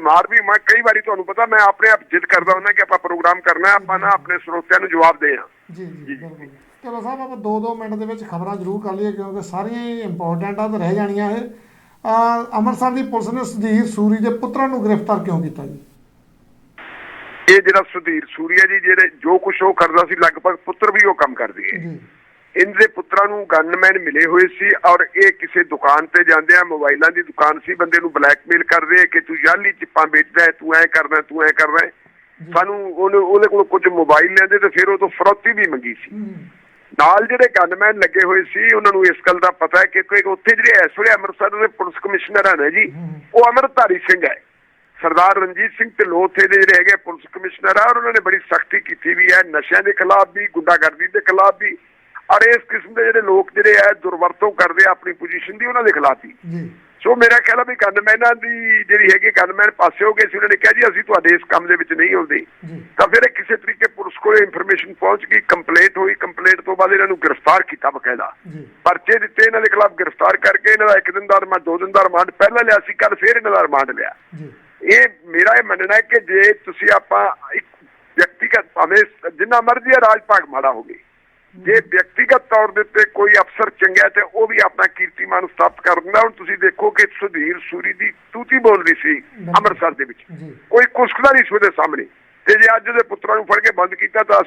ਮਾਰ ਵੀ ਮੈਂ ਕਈ ਵਾਰੀ ਤੁਹਾਨੂੰ ਪਤਾ ਮੈਂ ਆਪਣੇ ਆਪ ਜਿੱਦ ਕਰਦਾ ਹੁੰਦਾ ਕਿ ਆਪਾਂ ਪ੍ਰੋਗਰਾਮ ਕਰਨਾ ਹੈ, ਆਪਾਂ ਨਾ ਆਪਣੇ ਸਰੋਤਿਆਂ ਨੂੰ ਜਵਾਬ ਦੇ ਆ ਜੀ ਜੀ। ਬਿਲਕੁਲ। ਚਲੋ ਸਾਹਿਬ ਆਪਾਂ 2-2 ਮਿੰਟ ਦੇ ਵਿੱਚ ਖਬਰਾਂ ਜ਼ਰੂਰ ਕਰ ਲਈਏ ਕਿਉਂਕਿ ਸਾਰੀਆਂ ਹੀ ਇੰਪੋਰਟੈਂਟ ਆ ਤੇ ਰਹਿ ਜਾਣੀਆਂ ਇਹ। ਅੰਮ੍ਰਿਤਸਰ ਦੀ ਪੁਲਿਸ ਨੇ ਸੁਧੀਰ ਸੂਰੀ ਦੇ ਪੁੱਤਰਾਂ ਨੂੰ ਗ੍ਰਿਫਤਾਰ ਕਿਉਂ ਕੀਤਾ ਜੀ? ਇਹ ਜਿਹੜਾ ਸੁਧੀਰ ਸੂਰੀਆ ਜੀ ਜਿਹੜੇ ਜੋ ਕੁਝ ਉਹ ਕਰਦਾ ਸੀ ਲਗਭਗ ਪੁੱਤਰ ਵੀ ਉਹ ਕੰਮ ਕਰਦੇ ਹੈ। ਜੀ। ਇਹਦੇ ਪੁੱਤਰਾਂ ਨੂੰ ਗਨਮੈਨ ਮਿਲੇ ਹੋਏ ਸੀ ਔਰ ਇਹ ਕਿਸੇ ਦੁਕਾਨ ਤੇ ਜਾਂਦੇ ਆ ਮੋਬਾਈਲਾਂ ਦੀ ਦੁਕਾਨ ਸੀ ਬੰਦੇ ਨੂੰ ਬਲੈਕਮੇਲ ਕਰਦੇ ਕਿ ਤੂੰ ਜਾਲੀ ਚਿੱਪਾਂ ਵੇਚਦਾ ਹੈ ਤੂੰ ਐ ਕਰਦਾ ਤੂੰ ਐ ਕਰਦਾ। ਸਾਨੂੰ ਉਹਨੇ ਉਹਦੇ ਕੋਲ ਕੁਝ ਮੋਬਾਈਲ ਲੈਂਦੇ ਤੇ ਫਿਰ ਉਹ ਤੋਂ ਫਰੌਤੀ ਵੀ ਮੰਗੀ ਸੀ। ਨਾਲ ਜਿਹੜੇ ਗਨਮੈਨ ਲੱਗੇ ਹੋਏ ਸੀ ਉਹਨਾਂ ਨੂੰ ਇਸ ਗੱਲ ਦਾ ਪਤਾ ਹੈ ਕਿ ਕੋਈ ਉੱਥੇ ਜਿਹੜੇ ਇਸ ਵੇਲੇ ਅੰਮ੍ਰਿਤਸਰ ਦੇ ਪੁਲਿਸ ਕਮਿਸ਼ਨਰ ਹਨ ਜੀ ਉਹ ਅਮਰਧਾਰੀ ਸਿੰਘ ਹੈ। ਸਰਦਾਰ ਰਣਜੀਤ ਸਿੰਘ ਢਿੱਲੋਂ ਉੱਥੇ ਦੇ ਜਿਹੜੇ ਹੈਗੇ ਪੁਲਿਸ ਕਮਿਸ਼ਨਰ ਆ ਉਹਨਾਂ ਨੇ ਬੜੀ ਸਖਤੀ ਕੀਤੀ ਵੀ ਹੈ ਨਸ਼ਿਆਂ ਦੇ ਖਿਲਾਫ ਵੀ ਗੁੰਡਾਗਰਦੀ ਦੇ ਖਿਲਾਫ ਵੀ। ਔਰ ਇਸ ਕਿਸਮ ਦੇ ਜਿਹੜੇ ਲੋਕ ਜਿਹੜੇ ਆ ਦੁਰਵਰਤੋਂ ਕਰਦੇ ਆ ਆਪਣੀ ਪੋਜੀਸ਼ਨ ਦੀ ਉਹਨਾਂ ਦੇ ਖਿਲਾਫ ਜੀ। ਸੋ ਮੇਰਾ ਖਿਆਲ ਆ ਵੀ ਗਨਮੈਨਾਂ ਦੀ ਜਿਹੜੀ ਹੈਗੀ ਗਨਮੈਨ ਪਾਸੇ ਹੋ ਗਏ ਸੀ ਉਹਨਾਂ ਨੇ ਕਿਹਾ ਜੀ ਅਸੀਂ ਤੁਹਾਡੇ ਇਸ ਕੰਮ ਦੇ ਵਿੱਚ ਨਹੀਂ ਆਉਂਦੇ। ਤਾਂ ਫਿਰ ਇਹ ਕਿਸੇ ਤਰੀਕੇ ਪੁਲਿਸ ਕੋਲੇ ਇਨਫੋਰਮੇਸ਼ਨ ਪਹੁੰਚ ਗਈ ਕੰਪਲੇਂਟ ਹੋਈ ਕੰਪਲੇਂਟ ਤੋਂ ਬਾਅਦ ਇਹਨਾਂ ਨੂੰ ਗ੍ਰਿਫਤਾਰ ਕੀਤਾ ਬਕਾਇਦਾ। ਪਰਚੇ ਦਿੱਤੇ ਇਹਨਾਂ ਦੇ ਖਿਲਾਫ ਗ੍ਰਿਫਤਾਰ ਕਰਕੇ ਇਹਨਾਂ ਦਾ ਇੱਕ ਦਿਨ ਦਾ ਰਿਮਾਂਡ ਦੋ ਦਿਨ ਦਾ ਰਿਮਾਂਡ ਪਹਿਲਾਂ ਲਿਆ ਸੀ ਕੱਲ ਫਿਰ ਇਹਨਾਂ ਦਾ ਰਿਮਾਂਡ ਲਿਆ। ਇਹ ਮੇਰਾ ਇਹ ਮੰਨਣਾ ਹੈ ਕਿ ਜੇ ਤੁਸੀਂ ਆਪਾਂ ਇੱਕ ਵਿਅਕਤੀਗਤ ਭਾਵੇਂ ਜਿੰਨਾ ਮਰਜ਼ੀ ਹੈ ਰਾਜ ਭਾਗ ਮਾੜਾ ਹੋਵੇ ਜੇ ਵਿਅਕਤੀਗਤ ਤੌਰ ਦੇ ਉੱਤੇ ਕੋਈ ਅਫਸਰ ਚੰਗਾ ਹੈ ਤੇ ਉਹ ਵੀ ਆਪਣਾ ਕੀਰਤੀਮਾਨ ਸਥਾਪਿਤ ਕਰ ਦਿੰਦਾ ਹੁਣ ਤੁਸੀਂ ਦੇਖੋ ਕਿ ਸੁਧੀਰ ਸੂਰੀ ਦੀ ਤੂਤੀ ਬੋਲ ਰਹੀ ਸੀ ਅੰਮ੍ਰਿਤਸਰ ਦੇ ਵਿੱਚ। ਕੋਈ ਕੁਸਕਦਾ ਨਹੀਂ ਸੀ ਉਹਦੇ ਸਾਹਮਣੇ। ਤੇ ਜੇ ਅੱਜ ਉਹਦੇ ਪੁੱਤਰਾਂ ਨੂੰ ਫੜ ਕੇ ਬੰਦ ਕੀਤਾ ਤਾਂ